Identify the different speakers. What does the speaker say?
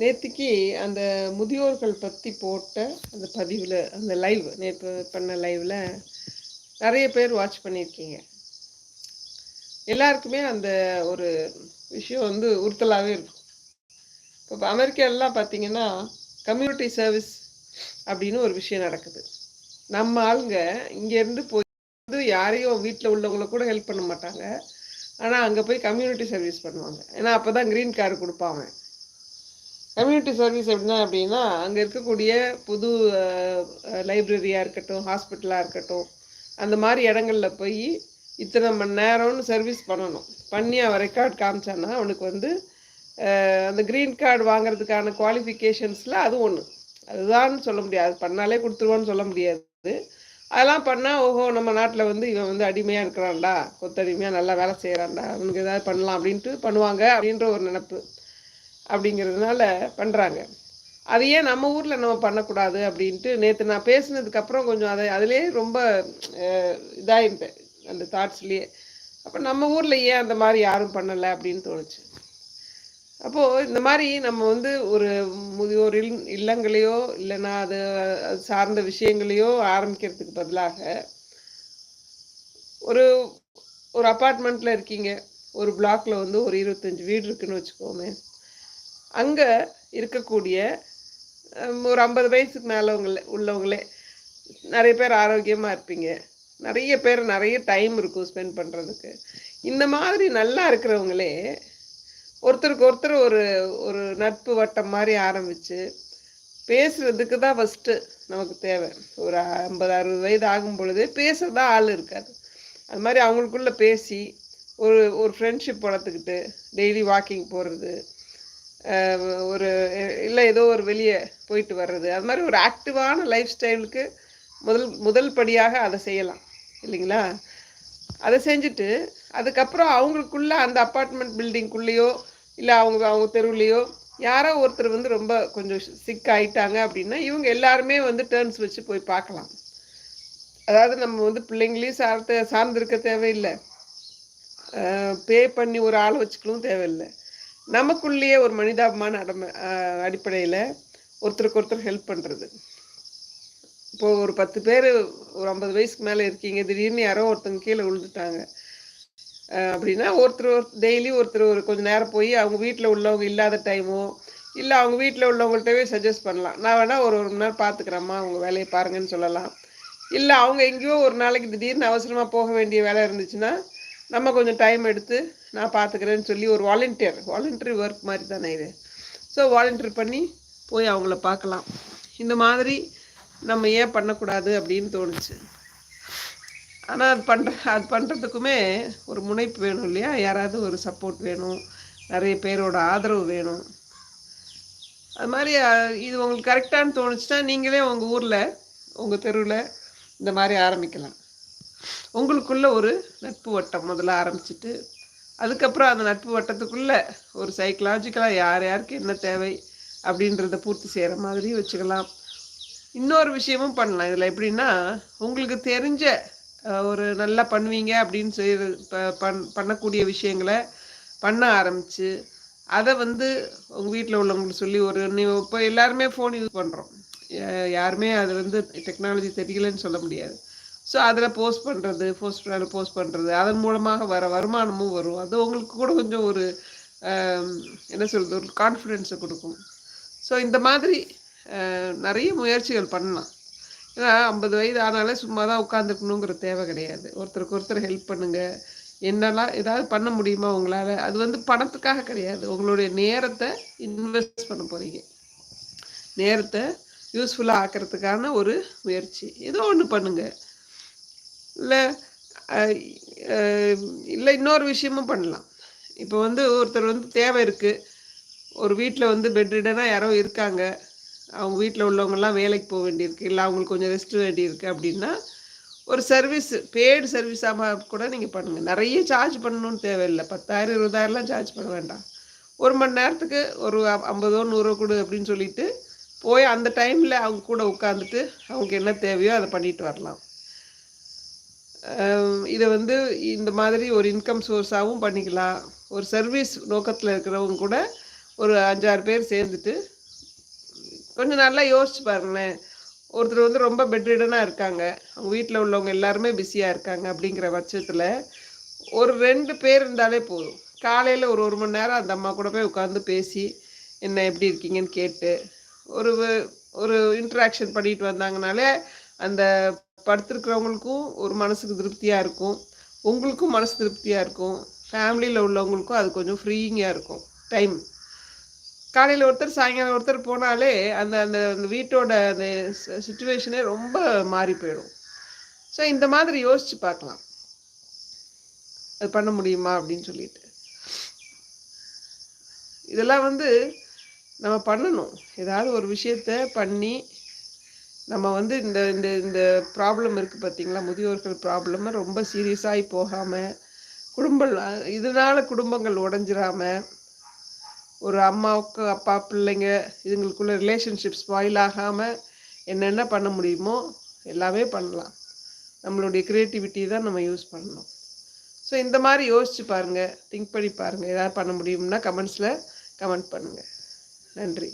Speaker 1: நேற்றுக்கு அந்த முதியோர்கள் பற்றி போட்ட அந்த பதிவில் அந்த லைவ் நேற்று பண்ண லைவில் நிறைய பேர் வாட்ச் பண்ணியிருக்கீங்க. எல்லாருக்குமே அந்த ஒரு விஷயம் வந்து உறுத்தலாகவே இருக்கும். இப்போ அமெரிக்காலலாம் பார்த்தீங்கன்னா கம்யூனிட்டி சர்வீஸ் அப்படின்னு ஒரு விஷயம் நடக்குது. நம்ம ஆளுங்க இங்கேருந்து போய் வந்து யாரையும் வீட்டில் உள்ளவங்கள கூட ஹெல்ப் பண்ண மாட்டாங்க. ஆனால் அங்கே போய் கம்யூனிட்டி சர்வீஸ் பண்ணுவாங்க. ஏன்னா அப்போ தான் க்ரீன் கார்டு கொடுப்பாங்க கம்யூனிட்டி சர்வீஸ் எப்படின்னா அப்படின்னா அங்கே இருக்கக்கூடிய புது லைப்ரரியாக இருக்கட்டும் ஹாஸ்பிட்டலாக இருக்கட்டும் அந்த மாதிரி இடங்கள்ல போய் இத்தனை மணி நேரம்னு சர்வீஸ் பண்ணணும். பண்ணி அவன் ரெக்கார்ட் காமிச்சான்னா அவனுக்கு வந்து அந்த க்ரீன் கார்டு வாங்குறதுக்கான குவாலிஃபிகேஷன்ஸில் அது ஒன்று அதுதான் சொல்ல முடியாது. பண்ணாலே கொடுத்துருவான்னு சொல்ல முடியாது. அதெல்லாம் பண்ணால் ஓஹோ நம்ம நாட்டில் வந்து இவன் வந்து அடிமையாக இருக்கிறான்டா கொத்தடிமையாக நல்லா வேலை செய்கிறான்டா அவனுக்கு ஏதாவது பண்ணலாம் அப்படின்ட்டு பண்ணுவாங்க அப்படின்ற ஒரு நினப்பு. அப்படிங்கிறதுனால பண்ணுறாங்க அது ஏன் நம்ம ஊரில் நம்ம பண்ணக்கூடாது அப்படின்ட்டு நேற்று நான் பேசுனதுக்கப்புறம் கொஞ்சம் அதை அதிலே ரொம்ப இதாகிட்டேன் அந்த தாட்ஸ்லேயே அப்போ நம்ம ஊரில் ஏன் அந்த மாதிரி யாரும் பண்ணலை அப்படின்னு தோணுச்சு. அப்போது இந்த மாதிரி நம்ம வந்து ஒரு முதியோர் இல் இல்லங்களையோ இல்லைன்னா அது அது சார்ந்த விஷயங்களையோ ஆரம்பிக்கிறதுக்கு பதிலாக ஒரு ஒரு அப்பார்ட்மெண்ட்டில் இருக்கீங்க. ஒரு பிளாக்ல வந்து ஒரு இருபத்தஞ்சி வீடு இருக்குன்னு வச்சுக்கோமே. அங்கே இருக்கக்கூடிய ஒரு ஐம்பது வயசுக்கு மேலவங்கள உள்ளவங்களே நிறைய பேர் ஆரோக்கியமாக இருப்பீங்க. நிறைய பேர் நிறைய டைம் இருக்கும் ஸ்பெண்ட் பண்ணுறதுக்கு இந்த மாதிரி நல்லா இருக்கிறவங்களே ஒருத்தருக்கு ஒருத்தர் ஒரு ஒரு நட்பு வட்டம் மாதிரி ஆரம்பித்து பேசுகிறதுக்கு தான் ஃபஸ்ட்டு நமக்கு தேவை. ஒரு ஐம்பது அறுபது வயது ஆகும் பொழுதே பேச தான் ஆள் இருக்காது. அது மாதிரி அவங்களுக்குள்ள பேசி ஒரு ஒரு ஃப்ரெண்ட்ஷிப் வளர்த்துக்கிட்டு டெய்லி வாக்கிங் போகிறது ஒரு இல்லை ஏதோ ஒரு வெளியே போயிட்டு வர்றது. அது மாதிரி ஒரு ஆக்டிவான லைஃப் ஸ்டைலுக்கு முதல் முதல் படியாக அதை செய்யலாம். இல்லைங்களா? அதை செஞ்சுட்டு அதுக்கப்புறம் அவங்களுக்குள்ள அந்த அப்பார்ட்மெண்ட் பில்டிங்குள்ளேயோ இல்லை அவங்க அவங்க தெருவுலேயோ யாரோ ஒருத்தர் வந்து ரொம்ப கொஞ்சம் சிக் ஆயிட்டாங்க அப்படின்னா இவங்க எல்லாருமே வந்து டேர்ன்ஸ் வச்சு போய் பார்க்கலாம். அதாவது நம்ம வந்து பிள்ளைங்களையும் சார்ந்த சார்ந்திருக்க தேவையில்லை. பே பண்ணி ஒரு ஆள் வச்சுக்கவும் தேவையில்லை. நமக்குள்ளேயே ஒரு மனிதாபிமான அடமை அடிப்படையில் ஒருத்தருக்கு ஒருத்தர் ஹெல்ப் பண்ணுறது இப்போது ஒரு பத்து பேர் ஒரு ஐம்பது வயசுக்கு மேலே இருக்கீங்க திடீர்னு யாரோ ஒருத்தங்க கீழே விழுந்துட்டாங்க. அப்படின்னா ஒருத்தர் டெய்லி ஒருத்தர் ஒரு கொஞ்சம் நேரம் போய் அவங்க வீட்டில் உள்ளவங்க இல்லாத டைமோ இல்லை அவங்க வீட்டில் உள்ளவங்கள்ட்டவே சஜஸ்ட் பண்ணலாம். நான் வேணால் ஒரு ஒரு மணி நேரம் பார்த்துக்கிறேம்மா அவங்க வேலையை பாருங்கன்னு சொல்லலாம். இல்லை அவங்க எங்கேயோ ஒரு நாளைக்கு திடீர்னு அவசரமாக போக வேண்டிய வேலை இருந்துச்சுன்னா நம்ம கொஞ்சம் டைம் எடுத்து நான் பார்த்துக்கிறேன்னு சொல்லி ஒரு வாலண்டியர் வாலண்டரி ஒர்க் மாதிரி தானே இது. ஸோ வாலண்டியர் பண்ணி போய் அவங்கள பார்க்கலாம் இந்த மாதிரி நம்ம ஏன் பண்ணக்கூடாது அப்படின்னு தோணுச்சு. ஆனால் அது பண்ணுற அது பண்ணுறதுக்குமே ஒரு முனைப்பு வேணும் இல்லையா? யாராவது ஒரு சப்போர்ட் வேணும். நிறைய பேரோட ஆதரவு வேணும். அது மாதிரி இது உங்களுக்கு கரெக்டானு தோணுச்சுன்னா நீங்களே உங்கள் ஊரில் உங்கள் தெருவில் இந்த மாதிரி ஆரம்பிக்கலாம். உங்களுக்குள்ள ஒரு நட்பு வட்டம் முதல்ல ஆரம்பிச்சிட்டு அதுக்கப்புறம் அந்த நட்பு வட்டத்துக்குள்ளே ஒரு சைக்கலாஜிக்கலாக யார் யாருக்கு என்ன தேவை அப்படின்றத பூர்த்தி செய்கிற மாதிரி வச்சுக்கலாம். இன்னொரு விஷயமும் பண்ணலாம். இதில் எப்படின்னா உங்களுக்கு தெரிஞ்ச ஒரு நல்லா பண்ணுவீங்க அப்படின்னு செய்கிற பண் பண்ணக்கூடிய விஷயங்களை பண்ண ஆரம்பித்து அதை வந்து உங்கள் வீட்டில் உள்ளவங்களுக்கு சொல்லி ஒரு நீ இப்போ எல்லாருமே ஃபோன் யூஸ் பண்ணுறோம் யாருமே அது வந்து டெக்னாலஜி தெரியலன்னு சொல்ல முடியாது. ஸோ அதில் போஸ்ட் பண்ணுறது போஸ்ட் போஸ்ட் பண்ணுறது அதன் மூலமாக வர வருமானமும் வரும். அது உங்களுக்கு கூட கொஞ்சம் ஒரு என்ன சொல்கிறது ஒரு கான்ஃபிடென்ஸை கொடுக்கும். ஸோ இந்த மாதிரி நிறைய முயற்சிகள் பண்ணலாம். ஏன்னா ஐம்பது வயது ஆனாலே சும்மா தான் உட்காந்துருக்கணுங்கிற தேவை கிடையாது. ஒருத்தருக்கு ஒருத்தர் ஹெல்ப் பண்ணுங்கள் என்னெல்லாம் ஏதாவது பண்ண முடியுமா உங்களால்? அது வந்து பணத்துக்காக கிடையாது. உங்களுடைய நேரத்தை இன்வெஸ்ட் பண்ண போகிறீங்க நேரத்தை யூஸ்ஃபுல்லாக ஆக்கிறதுக்கான ஒரு முயற்சி. ஏதோ ஒன்று பண்ணுங்கள் இல்லை இல்லை இன்னொரு விஷயமும் பண்ணலாம். இப்போ வந்து ஒருத்தர் வந்து தேவை இருக்குது ஒரு வீட்டில் வந்து பெட்ரிடனாக யாரோ இருக்காங்க. அவங்க வீட்டில் உள்ளவங்கெல்லாம் வேலைக்கு போக வேண்டியிருக்கு. இல்லை அவங்களுக்கு கொஞ்சம் ரெஸ்ட் வேண்டியிருக்கு அப்படின்னா ஒரு சர்வீஸ் பெய்டு சர்வீஸாக கூட நீங்கள் பண்ணுங்கள் நிறைய சார்ஜ் பண்ணணும்னு தேவையில்லை. பத்தாயிரம் இருபதாயிரம்லாம் சார்ஜ் பண்ண வேண்டாம். ஒரு மணி நேரத்துக்கு ஒரு அ- ஐம்பதோ நூறோ கொடு அப்படின்னு சொல்லிட்டு போய் அந்த டைமில் அவங்க கூட உட்காந்துட்டு அவங்களுக்கு என்ன தேவையோ அதை பண்ணிட்டு வரலாம். இதை வந்து இந்த மாதிரி ஒரு இன்கம் சோர்ஸாகவும் பண்ணிக்கலாம். ஒரு சர்வீஸ் நோக்கத்தில் இருக்கிறவங்க கூட ஒரு அஞ்சாறு பேர் சேர்ந்துட்டு கொஞ்சம் நல்லா யோசிச்சு பாருங்களேன். ஒருத்தர் வந்து ரொம்ப பெட்ரிடனாக இருக்காங்க. அவங்க வீட்டில் உள்ளவங்க எல்லாருமே பிஸியாக இருக்காங்க அப்படிங்கிற பட்சத்தில் ஒரு ரெண்டு பேர் இருந்தாலே போதும். காலையில் ஒரு ஒரு மணி நேரம் அந்த அம்மா கூட போய் உட்காந்து பேசி என்ன எப்படி இருக்கீங்கன்னு கேட்டு ஒரு ஒரு இன்ட்ராக்ஷன் பண்ணிட்டு வந்தாங்கனாலே அந்த படுத்திருக்கிறவங்களுக்கும் ஒரு மனசுக்கு திருப்தியாக இருக்கும். உங்களுக்கும் மனசு திருப்தியாக இருக்கும். ஃபேமிலியில் உள்ளவங்களுக்கும் அது கொஞ்சம் ஃப்ரீயிங்காக இருக்கும். டைம் காலையில் ஒருத்தர் சாயங்காலம் ஒருத்தர் போனாலே அந்த அந்த அந்த வீட்டோட அந்த சுச்சுவேஷனே ரொம்ப மாறி போயிடும். ஸோ இந்த மாதிரி யோசித்து பார்க்கலாம். அது பண்ண முடியுமா அப்படின்னு சொல்லிட்டு. இதெல்லாம் வந்து நம்ம பண்ணணும். ஏதாவது ஒரு விஷயத்த பண்ணி நம்ம வந்து இந்த இந்த இந்த ப்ராப்ளம் இருக்குது பார்த்தீங்களா முதியோர்கள் ப்ராப்ளம் ரொம்ப சீரியஸாகி போகாமல் குடும்பம் இதனால் குடும்பங்கள் உடஞ்சிராமல் ஒரு அம்மாவுக்கு அப்பா பிள்ளைங்க இதுங்களுக்குள்ள ரிலேஷன்ஷிப் ஸ்பாயில் ஆகாமல் என்னென்ன பண்ண முடியுமோ எல்லாமே பண்ணலாம். நம்மளுடைய க்ரியேட்டிவிட்டி தான் நம்ம யூஸ் பண்ணணும். ஸோ இந்த மாதிரி யோசிச்சு பாருங்கள் திங்க் பண்ணி பாருங்கள் ஏதாவது பண்ண முடியும்னா கமெண்ட்ஸில் கமெண்ட் பண்ணுங்கள் நன்றி.